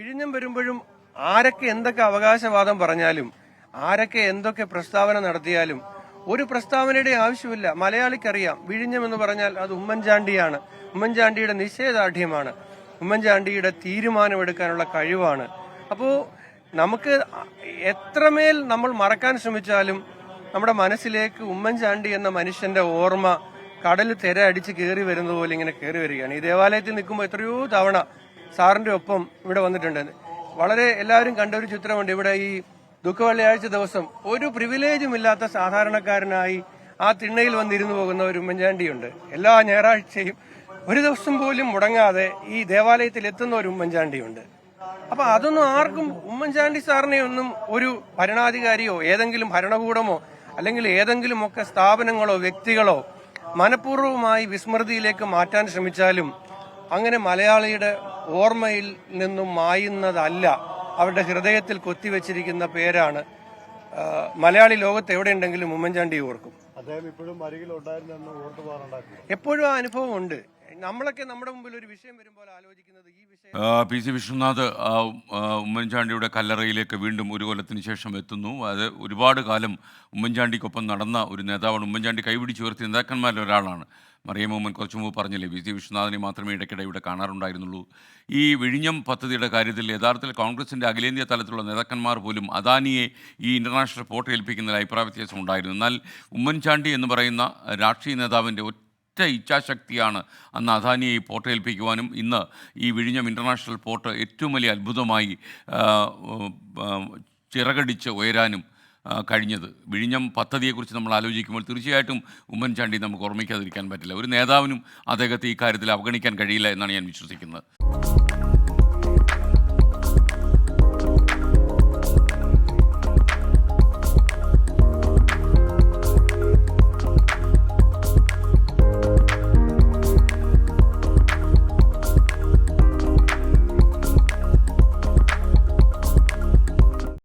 വിഴിഞ്ഞം വരുമ്പോഴും ആരൊക്കെ എന്തൊക്കെ അവകാശവാദം പറഞ്ഞാലും ആരൊക്കെ എന്തൊക്കെ പ്രസ്താവന നടത്തിയാലും ഒരു പ്രസ്താവനയുടെ ആവശ്യമില്ല. മലയാളിക്കറിയാം വിഴിഞ്ഞം എന്ന് പറഞ്ഞാൽ അത് ഉമ്മൻചാണ്ടിയാണ്. ഉമ്മൻചാണ്ടിയുടെ നിശ്ചയദാർഢ്യമാണ്. ഉമ്മൻചാണ്ടിയുടെ തീരുമാനമെടുക്കാനുള്ള കഴിവാണ്. അപ്പോൾ നമുക്ക് എത്രമേൽ നമ്മൾ മറക്കാൻ ശ്രമിച്ചാലും നമ്മുടെ മനസ്സിലേക്ക് ഉമ്മൻചാണ്ടി എന്ന മനുഷ്യന്റെ ഓർമ്മ കടൽ തിര അടിച്ച് കയറി വരുന്നത് പോലെ ഇങ്ങനെ കയറി വരികയാണ്. ഈ ദേവാലയത്തിൽ നിൽക്കുമ്പോൾ എത്രയോ തവണ സാറിന്റെ ഒപ്പം ഇവിടെ വന്നിട്ടുണ്ട്. വളരെ എല്ലാവരും കണ്ട ഒരു ചിത്രമുണ്ട്. ഇവിടെ ഈ ദുഃഖവെള്ളിയാഴ്ച ദിവസം ഒരു പ്രിവിലേജും ഇല്ലാത്ത സാധാരണക്കാരനായി ആ തിണ്ണയിൽ വന്നിരുന്നു പോകുന്ന ഒരു ഉമ്മൻചാണ്ടിയുണ്ട്. എല്ലാ ഞായറാഴ്ചയും ഒരു ദിവസം പോലും മുടങ്ങാതെ ഈ ദേവാലയത്തിൽ എത്തുന്ന ഒരു ഉമ്മൻചാണ്ടിയുണ്ട്. അപ്പൊ അതൊന്നും ആർക്കും ഉമ്മൻചാണ്ടി സാറിനെ ഒന്നും ഒരു ഭരണാധികാരിയോ ഏതെങ്കിലും ഭരണകൂടമോ അല്ലെങ്കിൽ ഏതെങ്കിലും ഒക്കെ സ്ഥാപനങ്ങളോ വ്യക്തികളോ മനഃപൂർവമായി വിസ്മൃതിയിലേക്ക് മാറ്റാൻ ശ്രമിച്ചാലും അങ്ങനെ മലയാളിയുടെ ഓർമ്മയിൽ നിന്നും മായുന്നതല്ല. അവരുടെ ഹൃദയത്തിൽ കൊത്തിവെച്ചിരിക്കുന്ന പേരാണ് മലയാളി ലോകത്ത് എവിടെയുണ്ടെങ്കിലും ഉമ്മൻചാണ്ടി ഓർക്കും. അദ്ദേഹം ഇപ്പോഴും എപ്പോഴും ആ അനുഭവം ഉണ്ട് നമ്മളൊക്കെ നമ്മുടെ മുമ്പിൽ ഒരു വിഷയം വരുമ്പോൾ ആലോചിക്കുന്നത് ഈ വിഷയം പി സി വിശ്വനാഥ് ഉമ്മൻചാണ്ടിയുടെ കല്ലറയിലേക്ക് വീണ്ടും ഒരു കൊല്ലത്തിന് ശേഷം എത്തുന്നു. അത് ഒരുപാട് കാലം ഉമ്മൻചാണ്ടിക്കൊപ്പം നടന്ന ഒരു നേതാവാണ്. ഉമ്മൻചാണ്ടി കൈപിടിച്ച് ഉയർത്തിയ നേതാക്കന്മാരിൽ ഒരാളാണ്. മറിയം മോഹൻ കുറച്ചു മുമ്പ് പറഞ്ഞില്ലേ വി. സി വിശ്വനാഥനെ മാത്രമേ ഇടയ്ക്കിടെ ഇവിടെ കാണാറുണ്ടായിരുന്നുള്ളൂ. ഈ വിഴിഞ്ഞം പദ്ധതിയുടെ കാര്യത്തിൽ യഥാർത്ഥത്തിൽ കോൺഗ്രസിന്റെ അഖിലേന്ത്യാ തലത്തിലുള്ള നേതാക്കന്മാർ പോലും അദാനിയെ ഈ ഇന്റർനാഷണൽ പോർട്ട് ഏൽപ്പിക്കുന്നതിൽ അഭിപ്രായ വ്യത്യാസം ഉണ്ടായിരുന്നു. എന്നാൽ ഉമ്മൻചാണ്ടി എന്ന് പറയുന്ന രാഷ്ട്രീയ നേതാവിന്റെ ഒറ്റ ഇച്ഛാശക്തിയാണ് അന്ന് അദാനിയെ ഈ പോർട്ട് ഏൽപ്പിക്കുവാനും ഇന്ന് ഈ വിഴിഞ്ഞം ഇന്റർനാഷണൽ പോർട്ട് ഏറ്റവും വലിയ അത്ഭുതമായി ചിറകടിച്ച് ഉയരാനും കഴിഞ്ഞത്. വിഴിഞ്ഞം പദ്ധതിയെക്കുറിച്ച് നമ്മൾ ആലോചിക്കുമ്പോൾ തീർച്ചയായിട്ടും ഉമ്മൻചാണ്ടി നമുക്ക് ഓർമ്മിക്കാതിരിക്കാൻ പറ്റില്ല. ഒരു നേതാവിനും അദ്ദേഹത്തെ ഈ കാര്യത്തിൽ അവഗണിക്കാൻ കഴിയില്ല എന്നാണ് ഞാൻ വിശ്വസിക്കുന്നത്.